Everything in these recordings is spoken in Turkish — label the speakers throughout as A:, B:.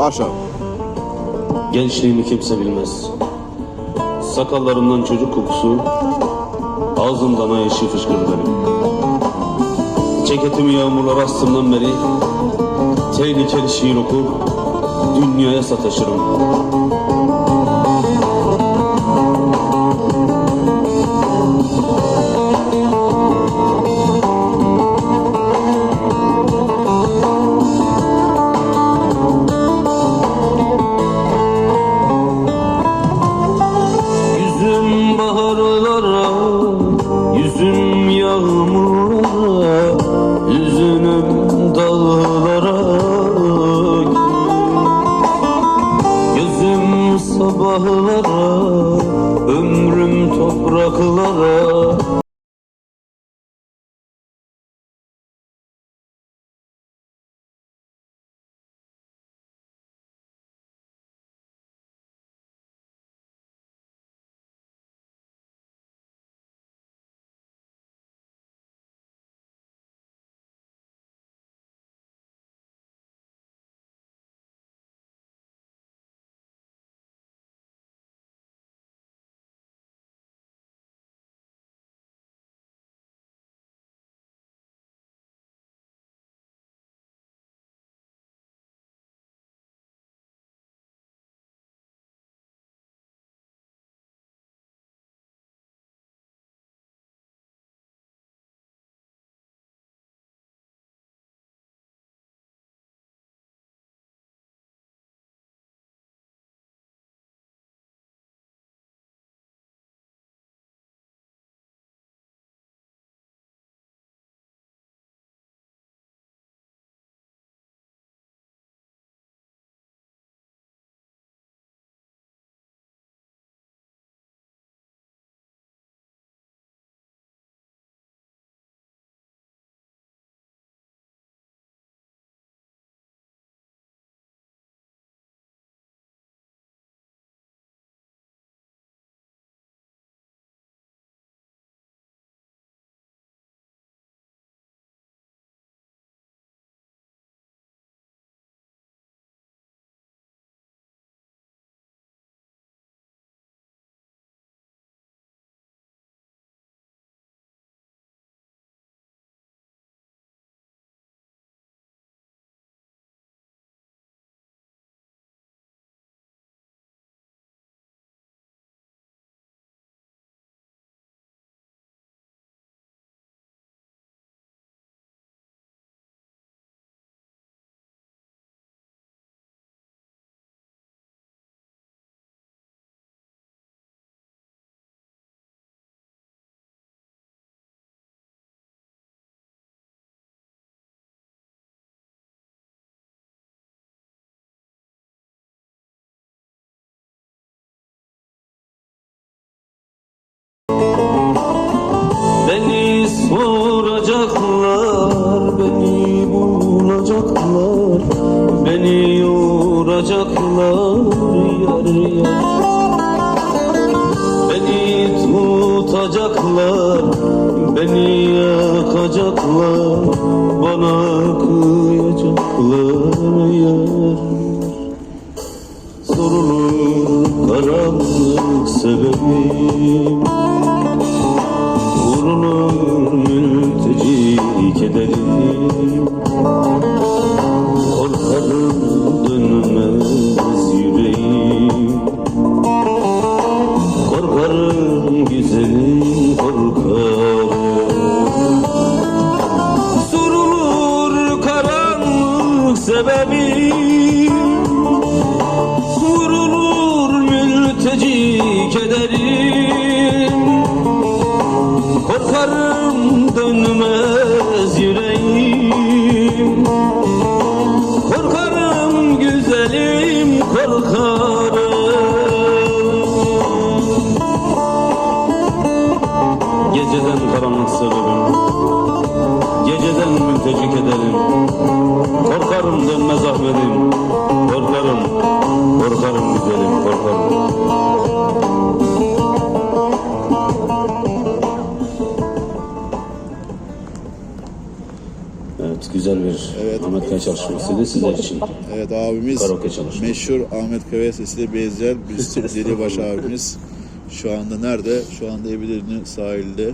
A: Başa.
B: Gençliğimi kimse bilmez. Sakallarımdan çocuk kokusu, ağzımdan ay eşi fışkırır benim. Ceketimi yağmurlar astığımdan beri, tehlikeli şiir okur, dünyaya sataşırım. Beni yoracaklar yar yar. Beni tutacaklar, beni yakacaklar, bana kıyacaklar sebebi Aman dönmez Ahmet'im Korkarım, korkarım güzelim korkarım Evet, güzel bir evet. Ahmet Kaya çalışmasıydı sizler için.
A: Evet abimiz meşhur Ahmet Kaya sesiyle benzeyen Müslüm Delibaş abimiz. Şu anda nerede? Şu anda Ebilir'in sahilde.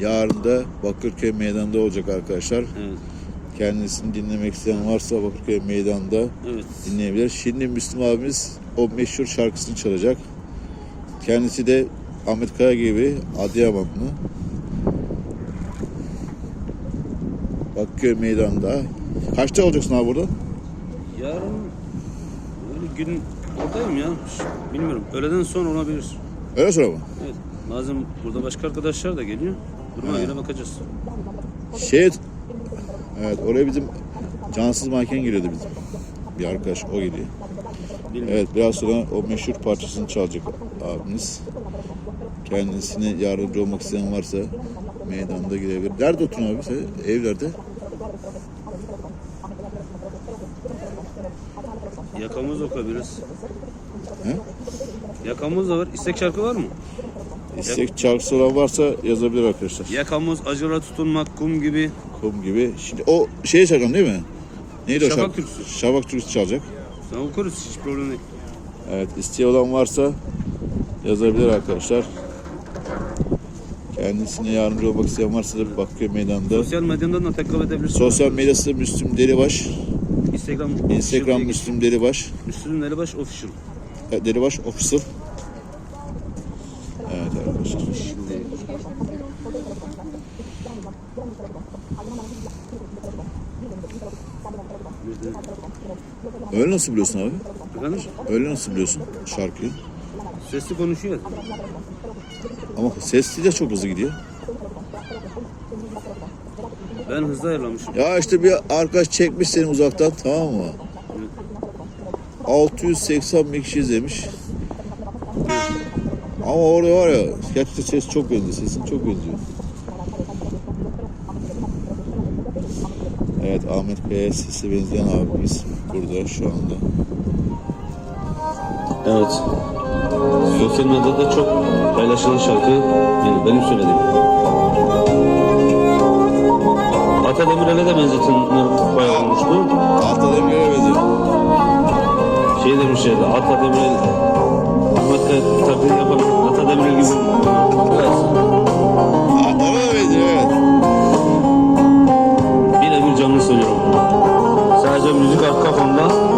A: Yarın da Bakırköy meydanda olacak arkadaşlar.
B: Evet.
A: Kendisini dinlemek isteyen varsa Bakırköy Meydanı'nda
B: Evet.
A: dinleyebilir. Şimdi Müslüm abimiz o meşhur şarkısını çalacak. Kendisi de Ahmet Kaya gibi Adıyamanlı. Bakırköy Meydanı'nda. Kaçta olacaksın abi burada?
B: Yarın öyle gün oradayım ya. Bilmiyorum. Öğleden sonra olabilir.
A: Öyle sonra mı?
B: Evet. Lazım burada başka arkadaşlar da geliyor. Duruma göre bakacağız.
A: Şey, evet oraya bizim cansız manken geliyordu bizim. Bir arkadaş o geliyor. Evet biraz sonra o meşhur parçasını çalacak abimiz. Kendisine yardımcı olmak isteyen varsa meydanda gidebilir. Nerede oturuyorsun abi sen? Evlerde?
B: Yakamız okuyabiliriz.
A: He?
B: Yakamız da var. İstek şarkı var mı?
A: İstek şarkısı olan varsa yazabilir arkadaşlar.
B: Yakamız acıra tutunmak kum gibi.
A: Kum gibi. Şimdi o şey çalacağım değil mi? Neydi o
B: Şafak
A: şarkı?
B: Türküsü.
A: Şafak Türküsü çalacak.
B: Sen okuruz hiç problem değil.
A: Evet isteği olan varsa yazabilir arkadaşlar. Kendisine yardımcı olmak isteyen varsa da Bakköy Meydanı'nda.
B: Sosyal medyadan da tekrar edebilirsin.
A: Sosyal medyası Müslüm Delibaş.
B: Instagram.
A: Instagram Müslüm Delibaş.
B: Müslüm Delibaş Official.
A: E, Delibaş Official. Evet arkadaşlar.
B: Şimdi
A: Öyle nasıl biliyorsun abi?
B: efendim
A: Öyle nasıl biliyorsun şarkıyı?
B: sesli konuşuyor.
A: Ama sesli de çok hızlı gidiyor.
B: Ben hızlı ayarlamışım.
A: Ya işte bir arkadaş çekmiş seni uzaktan tamam mı? 680 bin kişi izlemiş. Ama orada var ya gerçekten ses çok benziyor. Sesin çok benziyor. Evet Ahmet Kaya sesi benzeyen abimiz burada şu anda.
B: Evet. Sosyal medyada çok paylaşılan şarkı yani benim söylediğim. Ata Demirel'e de benzetenler bayağı olmuştu.
A: Tahta Demir'e benziyor.
B: Şey demişlerdi, Ata Demirel Ahmet Kaya taklidi yapalım. Ata Demirel gibi. Biraz 뮤직 아까 건가?